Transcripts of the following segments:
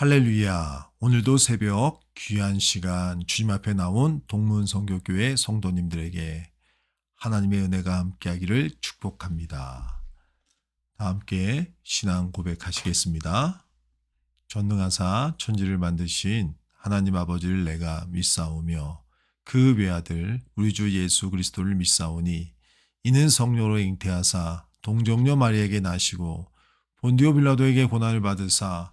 할렐루야. 오늘도 새벽 귀한 시간 주님 앞에 나온 동문성교교회 성도님들에게 하나님의 은혜가 함께하기를 축복합니다. 다 함께 신앙 고백하시겠습니다. 전능하사 천지를 만드신 하나님 아버지를 내가 믿사오며 그 외아들 우리 주 예수 그리스도를 믿사오니 이는 성령으로 잉태하사 동정녀 마리에게 나시고 본디오 빌라도에게 고난을 받으사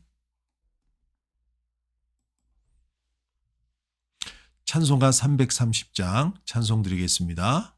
찬송가 330장 찬송 드리겠습니다.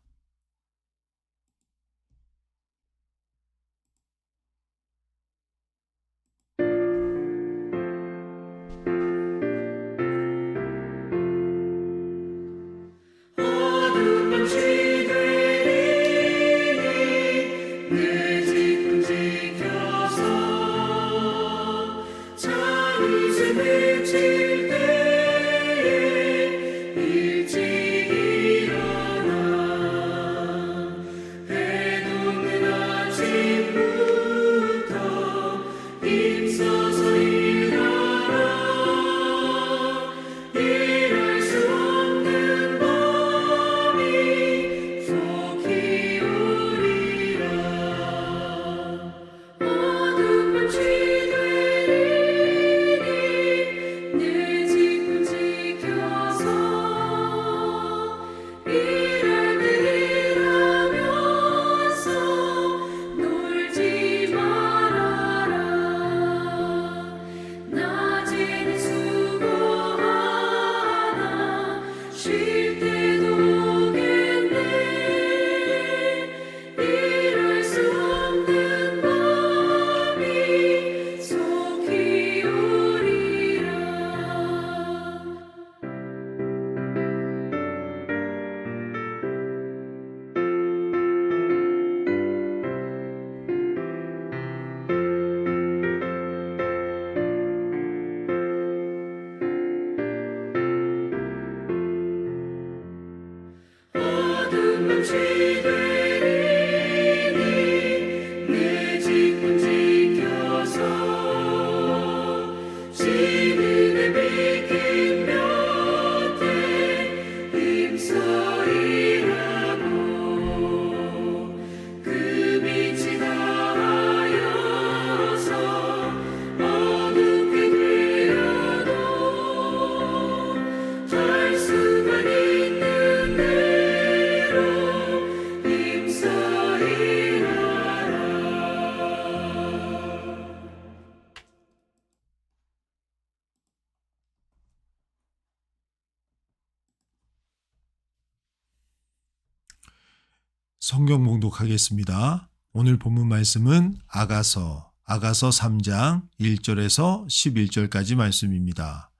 성경 봉독하겠습니다. 오늘 본문 말씀은 아가서, 아가서 3장 1절에서 11절까지 말씀입니다.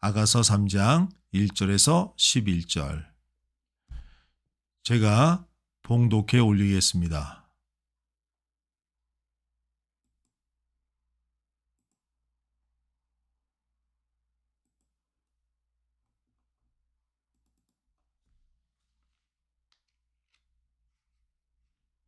아가서 3장 1절에서 11절. 제가 봉독해 올리겠습니다.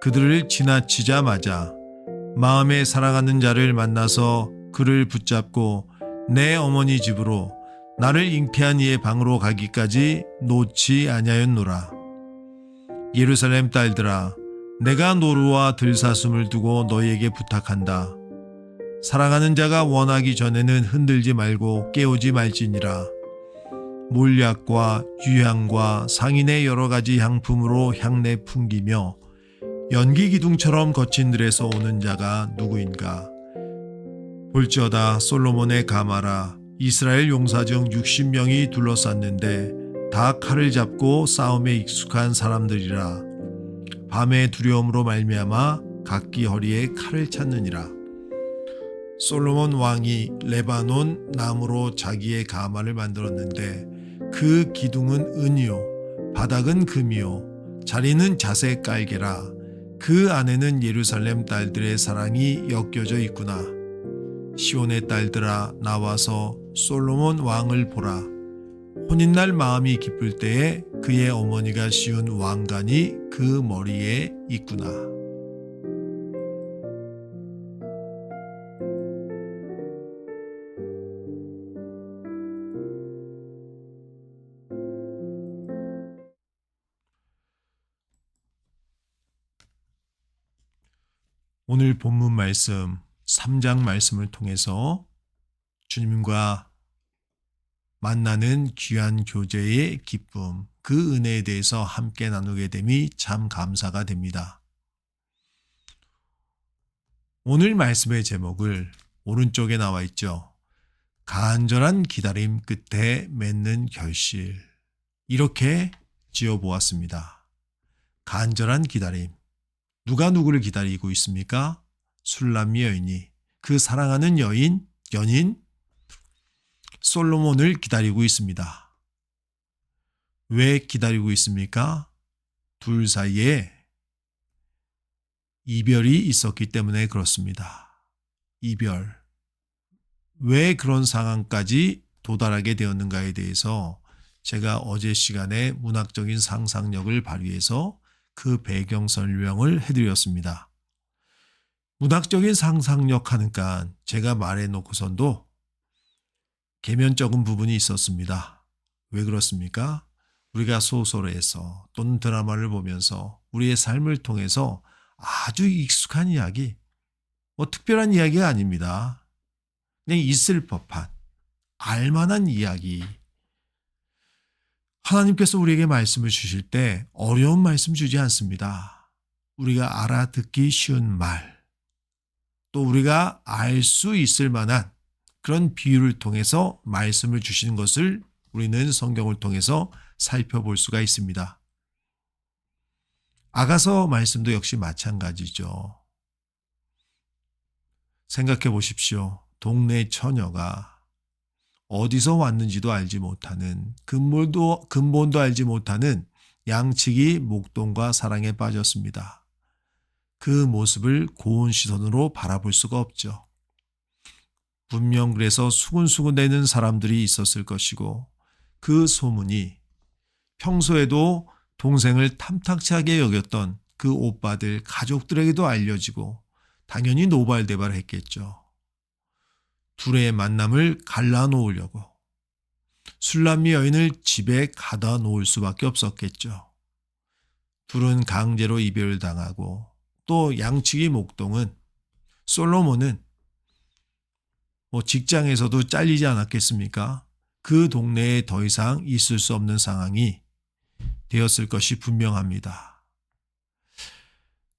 그들을 지나치자마자 마음에 사랑하는 자를 만나서 그를 붙잡고 내 어머니 집으로 나를 잉태한 이의 방으로 가기까지 놓지 아니하였노라. 예루살렘 딸들아, 내가 노루와 들사슴을 두고 너희에게 부탁한다. 사랑하는 자가 원하기 전에는 흔들지 말고 깨우지 말지니라. 몰약과 유향과 상인의 여러 가지 향품으로 향내 풍기며 연기 기둥처럼 거친 들에서 오는 자가 누구인가? 볼지어다 솔로몬의 가마라 이스라엘 용사 중 60명이 둘러쌌는데 다 칼을 잡고 싸움에 익숙한 사람들이라. 밤의 두려움으로 말미암아 각기 허리에 칼을 찾느니라. 솔로몬 왕이 레바논 나무로 자기의 가마를 만들었는데 그 기둥은 은이요 바닥은 금이요 자리는 자색 깔개라 그 안에는 예루살렘 딸들의 사랑이 엮여져 있구나. 시온의 딸들아 나와서 솔로몬 왕을 보라. 혼인날 마음이 기쁠 때에 그의 어머니가 씌운 왕관이 그 머리에 있구나 오늘 본문 말씀 3장 말씀을 통해서 주님과 만나는 귀한 교제의 기쁨, 그 은혜에 대해서 함께 나누게 됨이 참 감사가 됩니다. 오늘 말씀의 제목을 오른쪽에 나와 있죠. 간절한 기다림 끝에 맺는 결실. 이렇게 지어 보았습니다. 간절한 기다림. 누가 누구를 기다리고 있습니까? 술람미 여인이 그 사랑하는 여인, 연인 솔로몬을 기다리고 있습니다. 왜 기다리고 있습니까? 둘 사이에 이별이 있었기 때문에 그렇습니다. 이별. 왜 그런 상황까지 도달하게 되었는가에 대해서 제가 어제 시간에 문학적인 상상력을 발휘해서 그 배경 설명을 해드렸습니다. 문학적인 상상력 하니까 제가 말해놓고선도 계면적인 부분이 있었습니다. 왜 그렇습니까? 우리가 소설에서 또는 드라마를 보면서 우리의 삶을 통해서 아주 익숙한 이야기, 뭐 특별한 이야기가 아닙니다. 그냥 있을 법한, 알만한 이야기. 하나님께서 우리에게 말씀을 주실 때 어려운 말씀 주지 않습니다. 우리가 알아듣기 쉬운 말, 또 우리가 알 수 있을 만한 그런 비유를 통해서 말씀을 주시는 것을 우리는 성경을 통해서 살펴볼 수가 있습니다. 아가서 말씀도 역시 마찬가지죠. 생각해 보십시오. 동네 처녀가 어디서 왔는지도 알지 못하는 근본도 근본도 알지 못하는 양치기 목동과 사랑에 빠졌습니다. 그 모습을 고운 시선으로 바라볼 수가 없죠. 분명 그래서 수군수군대는 사람들이 있었을 것이고 그 소문이 평소에도 동생을 탐탁치 하게 여겼던 그 오빠들 가족들에게도 알려지고 당연히 노발대발했겠죠. 둘의 만남을 갈라놓으려고 술람미 여인을 집에 가다 놓을 수밖에 없었겠죠. 둘은 강제로 이별을 당하고 또 양치기 목동은 솔로몬은 뭐 직장에서도 잘리지 않았겠습니까? 그 동네에 더 이상 있을 수 없는 상황이 되었을 것이 분명합니다.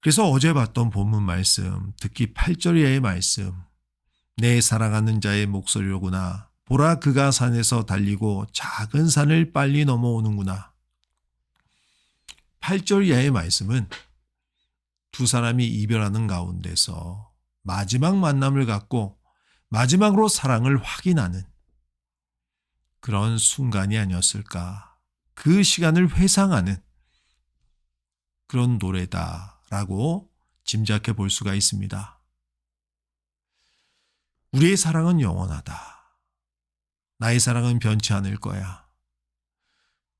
그래서 어제 봤던 본문 말씀, 특히 8절 이하의 말씀, 내 사랑하는 자의 목소리로구나. 보라 그가 산에서 달리고 작은 산을 빨리 넘어오는구나. 8절 이하의 말씀은 두 사람이 이별하는 가운데서 마지막 만남을 갖고 마지막으로 사랑을 확인하는 그런 순간이 아니었을까. 그 시간을 회상하는 그런 노래다라고 짐작해 볼 수가 있습니다. 우리의 사랑은 영원하다. 나의 사랑은 변치 않을 거야.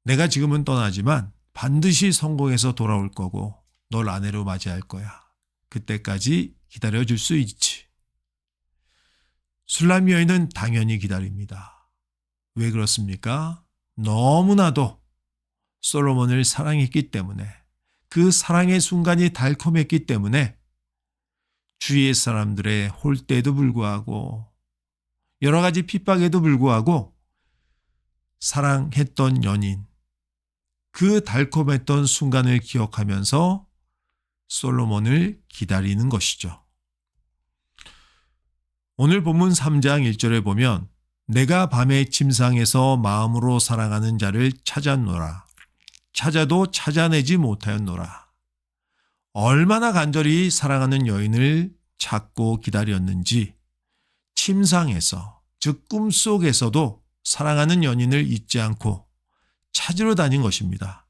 내가 지금은 떠나지만 반드시 성공해서 돌아올 거고 널 아내로 맞이할 거야. 그때까지 기다려 줄 수 있지. 술람 여인은 당연히 기다립니다. 왜 그렇습니까? 너무나도 솔로몬을 사랑했기 때문에 그 사랑의 순간이 달콤했기 때문에 주위의 사람들의 홀대에도 불구하고 여러 가지 핍박에도 불구하고 사랑했던 연인, 그 달콤했던 순간을 기억하면서 솔로몬을 기다리는 것이죠. 오늘 본문 3장 1절에 보면 내가 밤의 침상에서 마음으로 사랑하는 자를 찾았노라. 찾아도 찾아내지 못하였노라. 얼마나 간절히 사랑하는 여인을 찾고 기다렸는지 침상에서 즉 꿈속에서도 사랑하는 연인을 잊지 않고 찾으러 다닌 것입니다.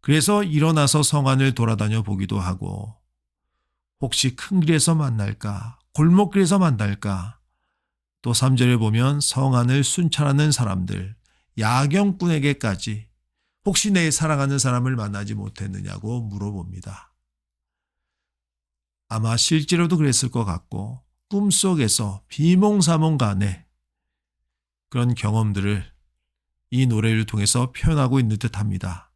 그래서 일어나서 성안을 돌아다녀 보기도 하고 혹시 큰 길에서 만날까 골목길에서 만날까 또 3절에 보면 성안을 순찰하는 사람들 야경꾼에게까지 혹시 내 사랑하는 사람을 만나지 못했느냐고 물어봅니다. 아마 실제로도 그랬을 것 같고 꿈속에서 비몽사몽 간에 그런 경험들을 이 노래를 통해서 표현하고 있는 듯 합니다.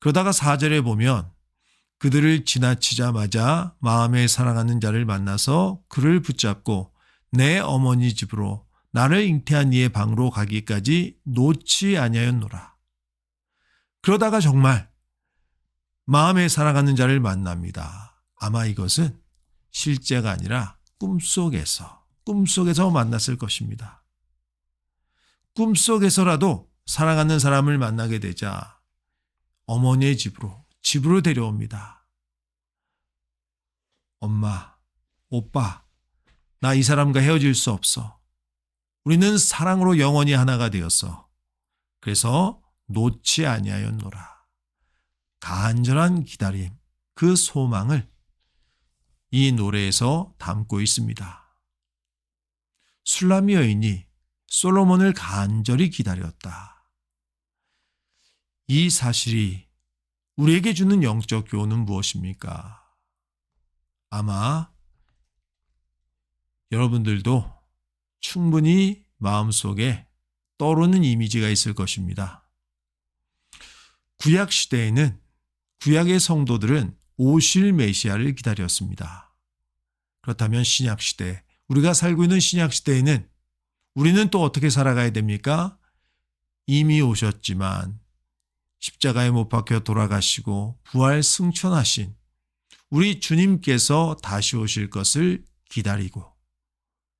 그러다가 4절에 보면 그들을 지나치자마자 마음에 사랑하는 자를 만나서 그를 붙잡고 내 어머니 집으로 나를 잉태한 이의 방으로 가기까지 놓지 아니하였노라. 그러다가 정말 마음에 사랑하는 자를 만납니다. 아마 이것은 실제가 아니라 꿈속에서, 꿈속에서 만났을 것입니다. 꿈속에서라도 사랑하는 사람을 만나게 되자 어머니의 집으로, 집으로 데려옵니다. 엄마, 오빠, 나 이 사람과 헤어질 수 없어. 우리는 사랑으로 영원히 하나가 되었어. 그래서 놓지 아니하였노라. 간절한 기다림, 그 소망을 이 노래에서 담고 있습니다. 술라미 여인이 솔로몬을 간절히 기다렸다. 이 사실이 우리에게 주는 영적 교훈은 무엇입니까? 아마 여러분들도 충분히 마음속에 떠오르는 이미지가 있을 것입니다. 구약 시대에는 구약의 성도들은 오실 메시아를 기다렸습니다. 그렇다면 신약 시대, 우리가 살고 있는 신약 시대에는 우리는 또 어떻게 살아가야 됩니까? 이미 오셨지만 십자가에 못 박혀 돌아가시고 부활 승천하신 우리 주님께서 다시 오실 것을 기다리고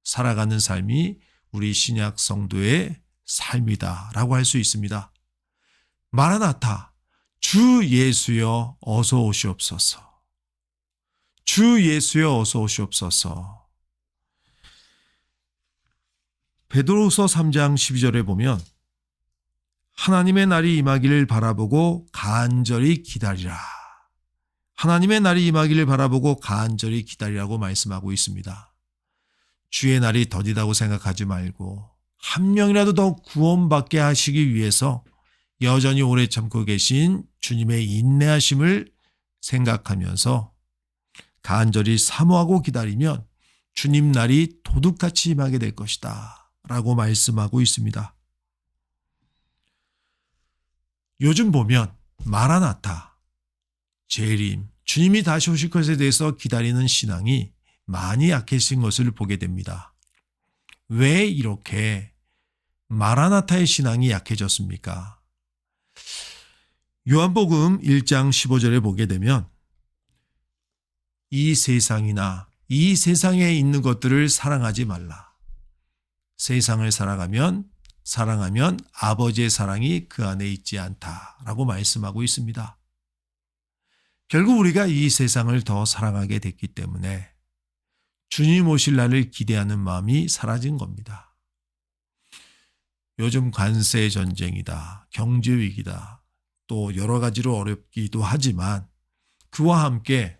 살아가는 삶이 우리 신약 성도의 삶이다라고 할 수 있습니다. 마라나타, 주 예수여 어서 오시옵소서. 주 예수여 어서 오시옵소서. 베드로후서 3장 12절에 보면 하나님의 날이 임하기를 바라보고 간절히 기다리라. 하나님의 날이 임하기를 바라보고 간절히 기다리라고 말씀하고 있습니다. 주의 날이 더디다고 생각하지 말고 한 명이라도 더 구원받게 하시기 위해서 여전히 오래 참고 계신 주님의 인내하심을 생각하면서 간절히 사모하고 기다리면 주님 날이 도둑같이 임하게 될 것이다. 라고 말씀하고 있습니다. 요즘 보면 마라나타, 재림, 주님이 다시 오실 것에 대해서 기다리는 신앙이 많이 약해진 것을 보게 됩니다. 왜 이렇게 마라나타의 신앙이 약해졌습니까? 요한복음 1장 15절에 보게 되면 이 세상이나 이 세상에 있는 것들을 사랑하지 말라. 세상을 살아가면 사랑하면 아버지의 사랑이 그 안에 있지 않다라고 말씀하고 있습니다. 결국 우리가 이 세상을 더 사랑하게 됐기 때문에 주님 오실 날을 기대하는 마음이 사라진 겁니다. 요즘 관세 전쟁이다, 경제 위기다, 또 여러 가지로 어렵기도 하지만 그와 함께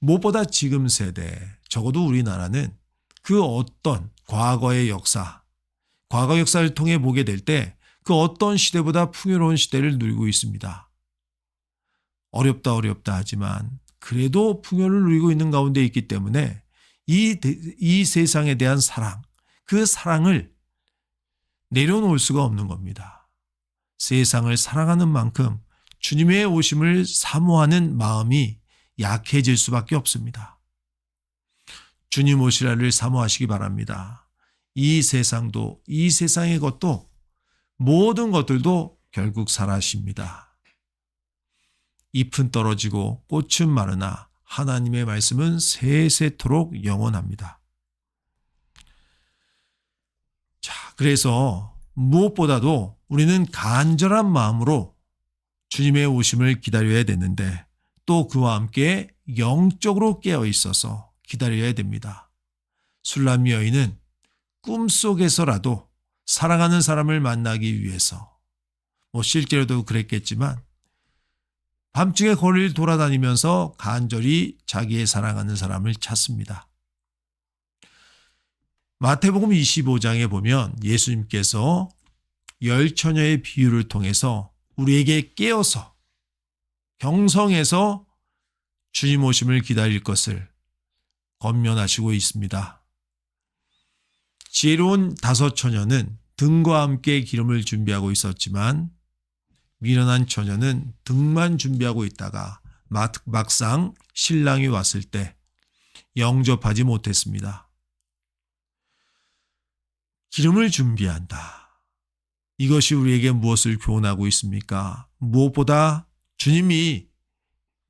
무엇보다 지금 세대, 적어도 우리나라는 그 어떤 과거의 역사, 과거 역사를 통해 보게 될 때 그 어떤 시대보다 풍요로운 시대를 누리고 있습니다. 어렵다 어렵다 하지만 그래도 풍요를 누리고 있는 가운데 있기 때문에 이, 이 세상에 대한 사랑, 그 사랑을 내려놓을 수가 없는 겁니다. 세상을 사랑하는 만큼 주님의 오심을 사모하는 마음이 약해질 수밖에 없습니다. 주님 오시라를 사모하시기 바랍니다. 이 세상도 이 세상의 것도 모든 것들도 결국 사라집니다. 잎은 떨어지고 꽃은 마르나 하나님의 말씀은 세세토록 영원합니다. 자, 그래서 무엇보다도 우리는 간절한 마음으로 주님의 오심을 기다려야 되는데 또 그와 함께 영적으로 깨어 있어서 기다려야 됩니다. 술람 여인은 꿈속에서라도 사랑하는 사람을 만나기 위해서 뭐 실제로도 그랬겠지만 밤중에 거리를 돌아다니면서 간절히 자기의 사랑하는 사람을 찾습니다. 마태복음 25장에 보면 예수님께서 열 처녀의 비유를 통해서 우리에게 깨어서 경성에서 주님 오심을 기다릴 것을 권면하시고 있습니다. 지혜로운 다섯 처녀는 등과 함께 기름을 준비하고 있었지만 미련한 처녀는 등만 준비하고 있다가 막- 막상 신랑이 왔을 때 영접하지 못했습니다. 기름을 준비한다. 이것이 우리에게 무엇을 교훈하고 있습니까? 무엇보다 주님이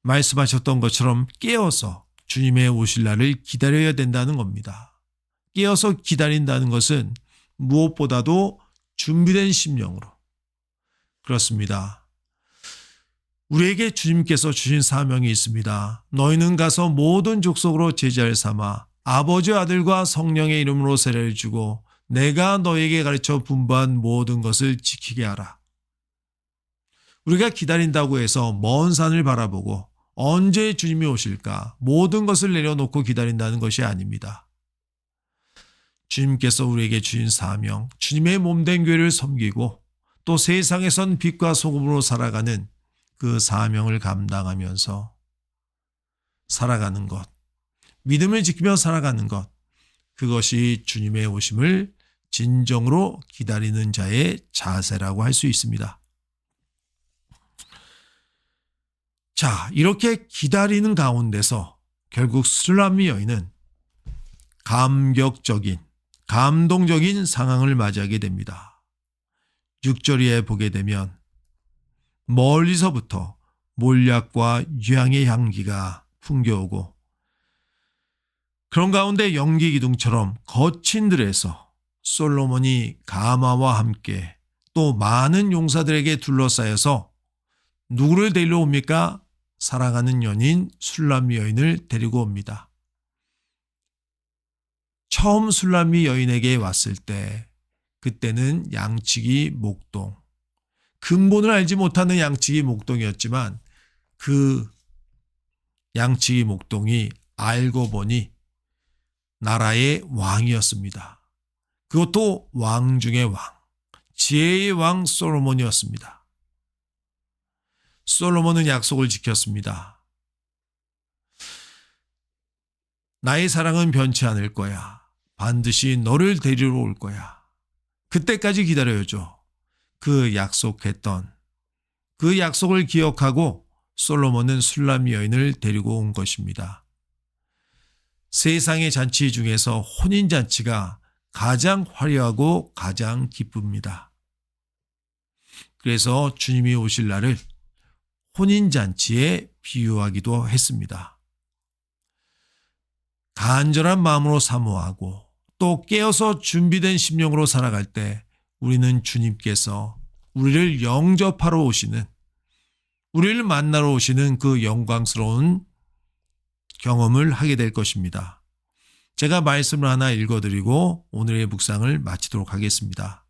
말씀하셨던 것처럼 깨어서 주님의 오실 날을 기다려야 된다는 겁니다. 깨어서 기다린다는 것은 무엇보다도 준비된 심령으로 그렇습니다. 우리에게 주님께서 주신 사명이 있습니다. 너희는 가서 모든 족속으로 제자를 삼아 아버지 아들과 성령의 이름으로 세례를 주고 내가 너에게 가르쳐 분부한 모든 것을 지키게 하라. 우리가 기다린다고 해서 먼 산을 바라보고 언제 주님이 오실까 모든 것을 내려놓고 기다린다는 것이 아닙니다. 주님께서 우리에게 주신 사명, 주님의 몸된 교회를 섬기고 또 세상에선 빛과 소금으로 살아가는 그 사명을 감당하면서 살아가는 것, 믿음을 지키며 살아가는 것, 그것이 주님의 오심을 진정으로 기다리는 자의 자세라고 할 수 있습니다. 자, 이렇게 기다리는 가운데서 결국 술람미 여인은 감격적인, 감동적인 상황을 맞이하게 됩니다. 6절에 보게 되면 멀리서부터 몰약과 유향의 향기가 풍겨오고 그런 가운데 연기 기둥처럼 거친 들에서 솔로몬이 가마와 함께 또 많은 용사들에게 둘러싸여서 누구를 데리러 옵니까? 사랑하는 연인 술람미 여인을 데리고 옵니다. 처음 술람미 여인에게 왔을 때 그때는 양치기 목동 근본을 알지 못하는 양치기 목동이었지만 그 양치기 목동이 알고 보니 나라의 왕이었습니다. 그것도 왕 중의 왕, 지혜의 왕 솔로몬이었습니다. 솔로몬은 약속을 지켰습니다. 나의 사랑은 변치 않을 거야. 반드시 너를 데리러 올 거야. 그때까지 기다려야죠. 그 약속했던 그 약속을 기억하고 솔로몬은 술람 여인을 데리고 온 것입니다. 세상의 잔치 중에서 혼인 잔치가 가장 화려하고 가장 기쁩니다. 그래서 주님이 오실 날을 혼인 잔치에 비유하기도 했습니다. 간절한 마음으로 사모하고 또 깨어서 준비된 심령으로 살아갈 때 우리는 주님께서 우리를 영접하러 오시는 우리를 만나러 오시는 그 영광스러운 경험을 하게 될 것입니다. 제가 말씀을 하나 읽어드리고 오늘의 묵상을 마치도록 하겠습니다.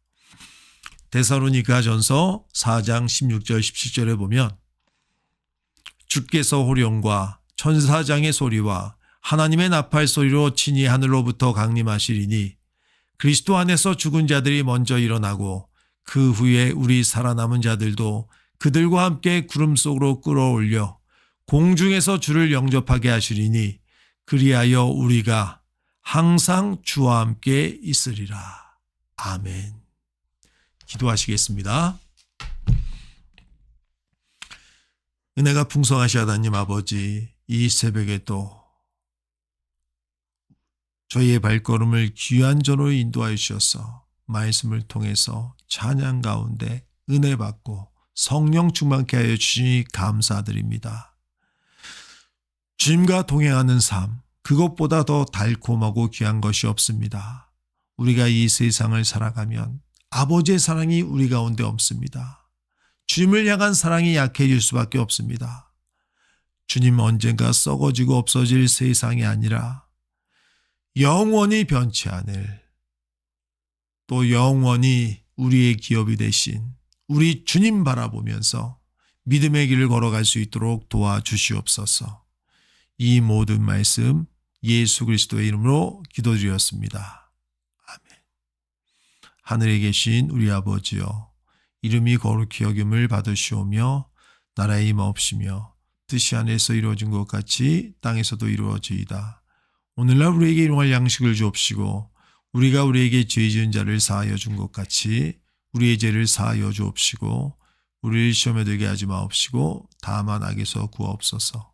데사로니가 전서 4장 16절 17절에 보면 주께서 호령과 천사장의 소리와 하나님의 나팔 소리로 친히 하늘로부터 강림하시리니 그리스도 안에서 죽은 자들이 먼저 일어나고 그 후에 우리 살아남은 자들도 그들과 함께 구름 속으로 끌어올려 공중에서 주를 영접하게 하시리니 그리하여 우리가 항상 주와 함께 있으리라. 아멘. 기도하시겠습니다. 은혜가 풍성하시 하다님 아버지, 이 새벽에 또 저희의 발걸음을 귀한 전으로 인도하여 주셔서 말씀을 통해서 찬양 가운데 은혜 받고 성령 충만케 하여 주시니 감사드립니다. 주님과 동행하는 삶, 그것보다 더 달콤하고 귀한 것이 없습니다. 우리가 이 세상을 살아가면 아버지의 사랑이 우리 가운데 없습니다. 주님을 향한 사랑이 약해질 수밖에 없습니다. 주님 언젠가 썩어지고 없어질 세상이 아니라 영원히 변치 않을 또 영원히 우리의 기업이 되신 우리 주님 바라보면서 믿음의 길을 걸어갈 수 있도록 도와주시옵소서. 이 모든 말씀 예수 그리스도의 이름으로 기도드렸습니다. 아멘. 하늘에 계신 우리 아버지여 이름이 거룩히 여김을 받으시오며 나라의 임하옵시며 뜻이 하늘에서 이루어진 것 같이 땅에서도 이루어지이다. 오늘날 우리에게 일용할 양식을 주옵시고 우리가 우리에게 죄 지은 자를 사하여 준 것 같이 우리의 죄를 사하여 주옵시고 우리를 시험에 들게 하지 마옵시고 다만 악에서 구하옵소서.